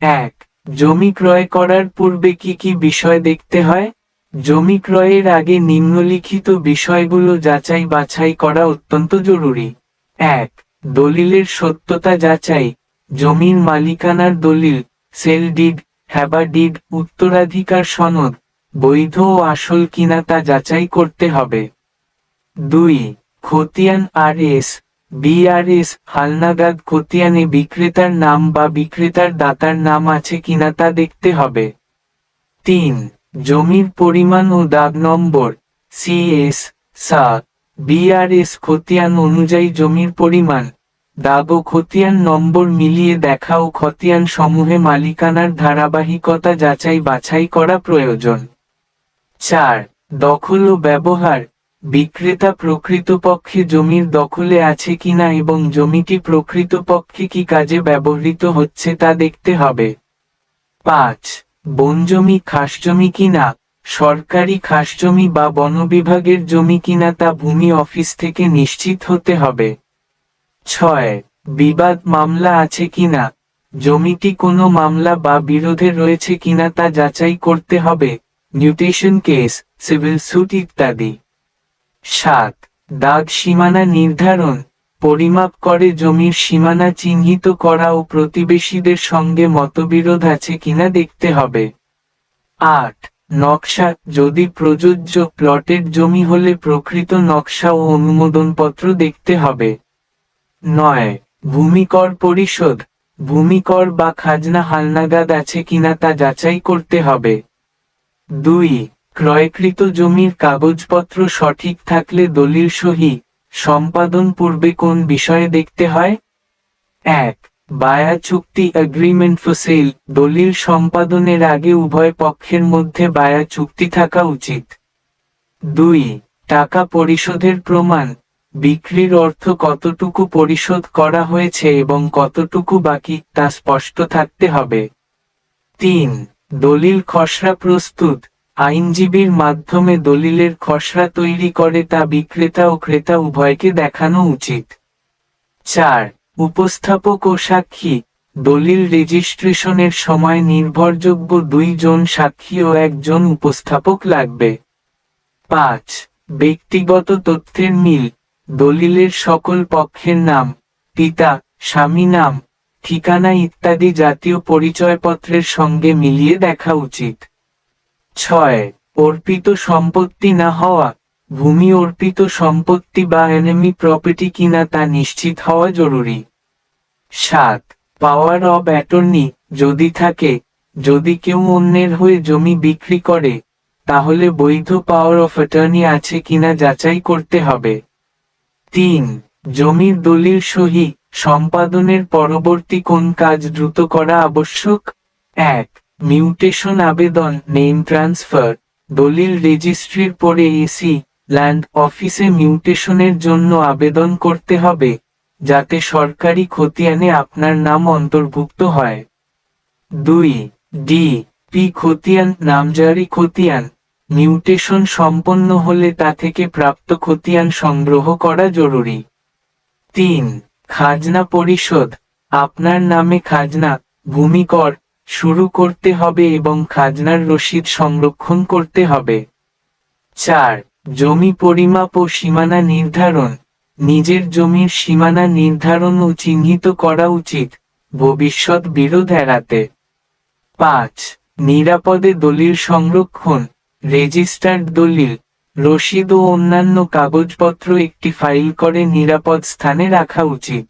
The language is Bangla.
এক, জমি ক্রয় করার পূর্বে কি কি বিষয় দেখতে হয়? জমি ক্রয়ের আগে নিম্নলিখিত বিষয়গুলো যাচাই বাছাই করা অত্যন্ত জরুরি। এক, দলিলের সত্যতা যাচাই। জমির মালিকানার দলিল, সেল ডিড, হ্যাবা ডিড, উত্তরাধিকার সনদ, বৈধ ও আসল কিনা তা যাচাই করতে হবে। দুই, খতিয়ান আর এস বিআরএস, হালনাগাদ খতিয়ানে বিক্রেতার নাম বা বিক্রেতার দাতার নাম আছে কিনা তা দেখতে হবে। তিন, জমির পরিমাণ ও দাগ নম্বর, সিএস সা বিআরএস খতিয়ান অনুযায়ী জমির পরিমাণ, দাগ ও খতিয়ান নম্বর মিলিয়ে দেখা ও খতিয়ান সমূহে মালিকানার ধারাবাহিকতা যাচাই বাছাই করা প্রয়োজন। চার, দখল ও ব্যবহার বিক্রেতা প্রকৃতপক্ষে জমির দখলে আছে কিনা এবং জমিটি প্রকৃতপক্ষে কি কাজে ব্যবহৃত হচ্ছে তা দেখতে হবে। পাঁচ বনজমি খাসজমি কিনা, সরকারি খাসজমি বা বন বিভাগের জমি কিনা তা ভূমি অফিস থেকে নিশ্চিত হতে হবে। ছয়, বিবাদ মামলা আছে কিনা, জমিটি কোনো মামলা বা বিরোধে রয়েছে কিনা তা যাচাই করতে হবে, নিউটেশন কেস, সিভিল স্যুট ইত্যাদি। সাত। দাগ সীমানা নির্ধারণ, পরিমাপ করে জমির সীমানা চিহ্নিত করা ও প্রতিবেশীদের সঙ্গে মতবিরোধ আছে কিনা দেখতে হবে। আট। নকশা, যদি প্রযোজ্য প্লটের জমি হলে প্রকৃত নকশা ও অনুমোদনপত্র দেখতে হবে। নয়। ভূমিকর পরিশোধ, ভূমিকর বা খাজনা হালনাগাদ আছে কিনা তা যাচাই করতে হবে। দুই। ক্রয়কৃত জমির কাগজপত্র সঠিক থাকলে দলিল সহি, সম্পাদন পূর্বে কোন বিষয়ে দেখতে হয়? এক, বায়া চুক্তি এগ্রিমেন্ট ফর সেল দলিল সম্পাদনের আগে উভয় পক্ষের মধ্যে বায়া চুক্তি থাকা উচিত। দুই, টাকা পরিশোধের প্রমাণ, বিক্রির অর্থ কতটুকু পরিশোধ করা হয়েছে এবং কতটুকু বাকি, তা স্পষ্ট থাকতে হবে। তিন, দলিল খসড়া প্রস্তুত আইনজীবীর মাধ্যমে দলিলের খসড়া তৈরি করে তা বিক্রেতা ও ক্রেতা উভয়কে দেখানো উচিত। চার, উপস্থাপক ও সাক্ষী। দলিল রেজিস্ট্রেশনের সময় নির্ভরযোগ্য দুইজন সাক্ষী ও একজন উপস্থাপক লাগবে। পাঁচ, ব্যক্তিগত তথ্যের মিল। দলিলের সকল পক্ষের নাম, পিতা, স্বামী নাম, ঠিকানা ইত্যাদি জাতীয় পরিচয়পত্রের সঙ্গে মিলিয়ে দেখা উচিত। ছয়, অর্পিত সম্পত্তি না হওয়া, ভূমি অর্পিত সম্পত্তি বা এনিমি প্রপার্টি কিনা তা নিশ্চিত হওয়া জরুরি। সাত পাওয়ার অব অ্যাটর্নি যদি থাকে, যদি কেউ অন্যের হয়ে জমি বিক্রি করে, তাহলে বৈধ পাওয়ার অফ অ্যাটর্নি আছে কিনা যাচাই করতে হবে। তিন, জমির দলিল সহি সম্পাদনের পরবর্তী কোন কাজ দ্রুত করা আবশ্যক? এক মিউটেশন আবেদন, নেম ট্রান্সফার, দলিল রেজিস্ট্রির পরে এসি ল্যান্ড অফিসে মিউটেশনের জন্য আবেদন করতে হবে, যাতে সরকারি খতিয়ানে আপনার নাম অন্তর্ভুক্ত হয়। দুই ডি পি খতিয়ান, নামজারি খতিয়ান, মিউটেশন সম্পন্ন হলে তা থেকে প্রাপ্ত খতিয়ান সংগ্রহ করা জরুরি। তিন, খাজনা পরিশোধ, আপনার নামে খাজনা ভূমিকর শুরু করতে হবে এবং খাজনার রসিদ সংরক্ষণ করতে হবে। চার, জমি পরিমাপ ও সীমানা নির্ধারণ। নিজের জমির সীমানা নির্ধারণ ও চিহ্নিত করা উচিত ভবিষ্যৎ বিরোধ এড়াতে। পাঁচ, নিরাপদে দলিল সংরক্ষণ। রেজিস্টার্ড দলিল, রসিদ ও অন্যান্য কাগজপত্র একটি ফাইল করে নিরাপদ স্থানে রাখা উচিত।